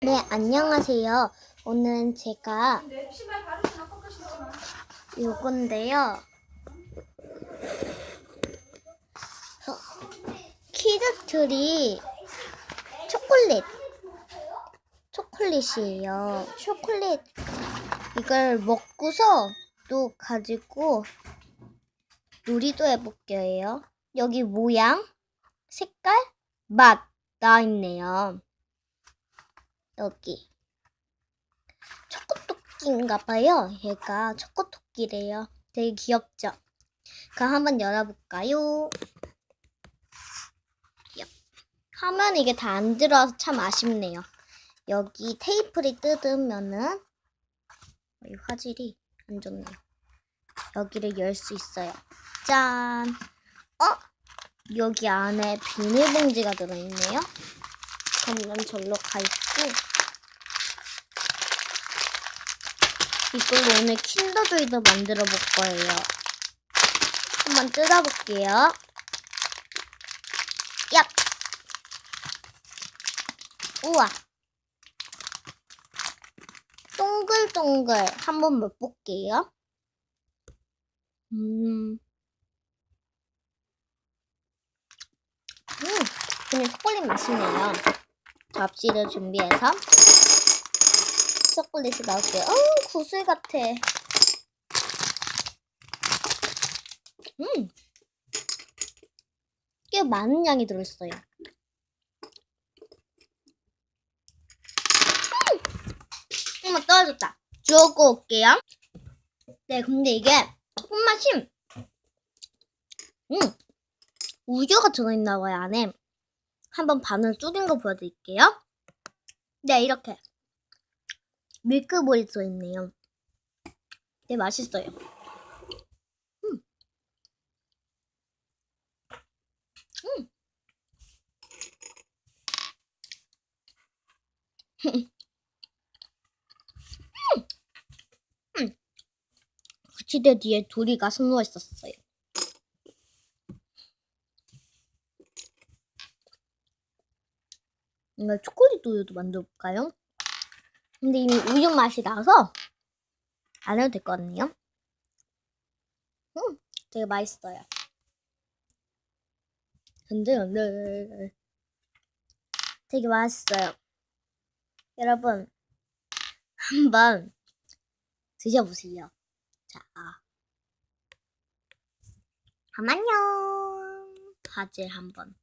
네, 안녕하세요. 오늘은 제가 요건데요. 어, 키즈트리 초콜릿. 초콜릿이에요. 초콜릿. 이걸 먹고서 또 가지고 놀이도 해볼게요. 여기 모양, 색깔, 맛 나와 있네요. 여기 초코토끼인가 봐요. 얘가 초코토끼래요. 되게 귀엽죠? 그럼 한번 열어볼까요? 얍. 화면 이게 다 안 들어와서 참 아쉽네요. 여기 테이프를 뜯으면은 이 화질이 안 좋네요. 여기를 열 수 있어요. 짠! 어? 여기 안에 비닐봉지가 들어있네요. 그럼 절로 가 있고 이걸로 오늘 킨더조이도 만들어 볼 거예요. 한번 뜯어볼게요. 얍! 우와! 동글동글 한번 맛볼게요. 음. 음, 그냥 초콜릿 맛이네요. 접시를 준비해서 초콜릿이 나올게요. 어, 구슬 같아. 음, 꽤 많은 양이 들어있어요. 음, 어머 떨어졌다. 주워 올게요. 네, 근데 이게 손맛이 음, 우유가 들어있나 봐요 안에. 한번 반을 쪼갠 거 보여드릴게요. 네, 이렇게. 밀크볼이 들어있네요. 네, 맛있어요. 음. 음. 음. 부치대 뒤에 둘이가 숨어 있었어요. 이거 초콜릿 우유도 만들어볼까요? 근데 이미 우유 맛이 나서 안 해도 될 것 같네요. 음, 되게 맛있어요. 근데 네, 되게 맛있어요. 여러분 한번 드셔보세요. 자, 잠깐만요. 바질 한번.